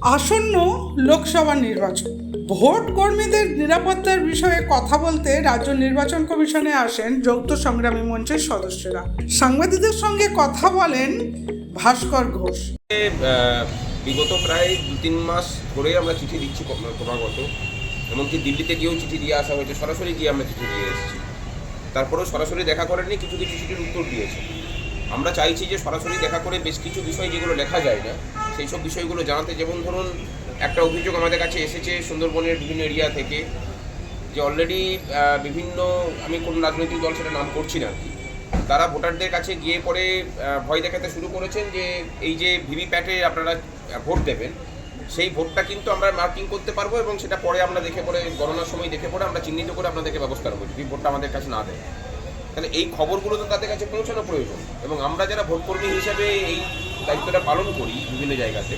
আসন্ন লোকসভা নির্বাচন। ভোট কর্মীদের নিরাপত্তার বিষয়ে কথা বলতে রাজ্য নির্বাচন কমিশনে আসেন যৌথ সংগ্রামী মঞ্চের সদস্যরা। সাংবাদিকদের সঙ্গে কথা বলেন ভাস্কর ঘোষ। বিগত প্রায় দু তিন মাস ধরে আমরা চিঠি দিচ্ছি ক্রম- ক্রমাগত। এমনকি দিল্লিতে গিয়েও চিঠি দিয়ে আসা হয়েছে, সরাসরি গিয়ে আমরা চিঠি দিয়ে এসেছি। তারপরেও সরাসরি দেখা করেনি কিছু কিছু চিঠির উত্তর দিয়েছে। আমরা চাইছি যে সরাসরি দেখা করে বেশ কিছু বিষয় যেগুলো লেখা যায় না সেই সব বিষয়গুলো জানাতে যেমন ধরুন, একটা অভিযোগ আমাদের কাছে এসেছে সুন্দরবনের বিভিন্ন এরিয়া থেকে যে অলরেডি বিভিন্ন, আমি কোন রাজনৈতিক দল সেটা নাম করছি না তারা ভোটারদের কাছে গিয়ে পরে ভয় দেখাতে শুরু করেছেন যে এই যে ভিভিপ্যাটে আপনারা ভোট দেবেন, সেই ভোটটা কিন্তু আমরা মার্কিং করতে পারব এবং সেটা পরে আমরা দেখে পরে, গণনার সময় দেখে পরে আমরা চিহ্নিত করে আপনাদেরকে ব্যবস্থা করব যদি ভোটটা আমাদের কাছে না দেয়। তাহলে এই খবরগুলো তো তাদের কাছে পৌঁছানো প্রয়োজন এবং আমরা যারা ভোটকর্মী হিসেবে এই দায়িত্বটা পালন করি বিভিন্ন জায়গাতে,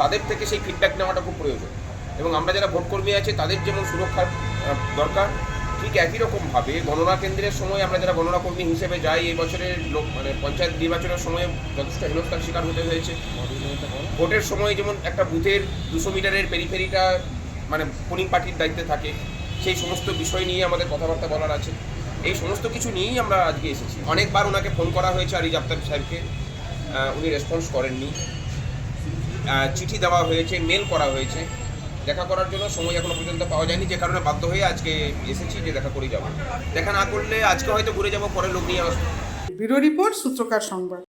তাদের থেকে সেই ফিডব্যাক নেওয়াটা খুব প্রয়োজন। এবং আমরা যারা ভোটকর্মী আছে, তাদের যেমন সুরক্ষার দরকার, ঠিক একই রকমভাবে গণনা কেন্দ্রের সময় আমরা যারা গণনা কর্মী হিসেবে যাই, এই বছরের লোক মানে পঞ্চায়েত নির্বাচনের সময় যথেষ্ট হেনস্থার শিকার হতে হয়েছে। ভোটের সময় যেমন একটা বুথের দুশো মিটারের পেরিফেরিটা মানে পোলিং পার্টির দায়িত্বে থাকে, সেই সমস্ত বিষয় নিয়ে আমাদের কথাবার্তা বলার আছে। এই সমস্ত কিছু নিয়েই আমরা আজকে এসেছি। অনেকবার ওনাকে ফোন করা হয়েছে আরিজ আফতাব সাহেবকে। উনি রেসপন্স করেননি। চিঠি দেওয়া হয়েছে মেল করা হয়েছে। দেখা করার জন্য সময় এখনও পর্যন্ত পাওয়া যায়নি, যে কারণে বাধ্য হয়ে আজকে এসেছি যে দেখা করে যাব। দেখা না করলে আজকে হয়তো ঘুরে যাব পরে লোক নিয়ে আসব ব্যুরো রিপোর্ট, সূত্রকার সংবাদ।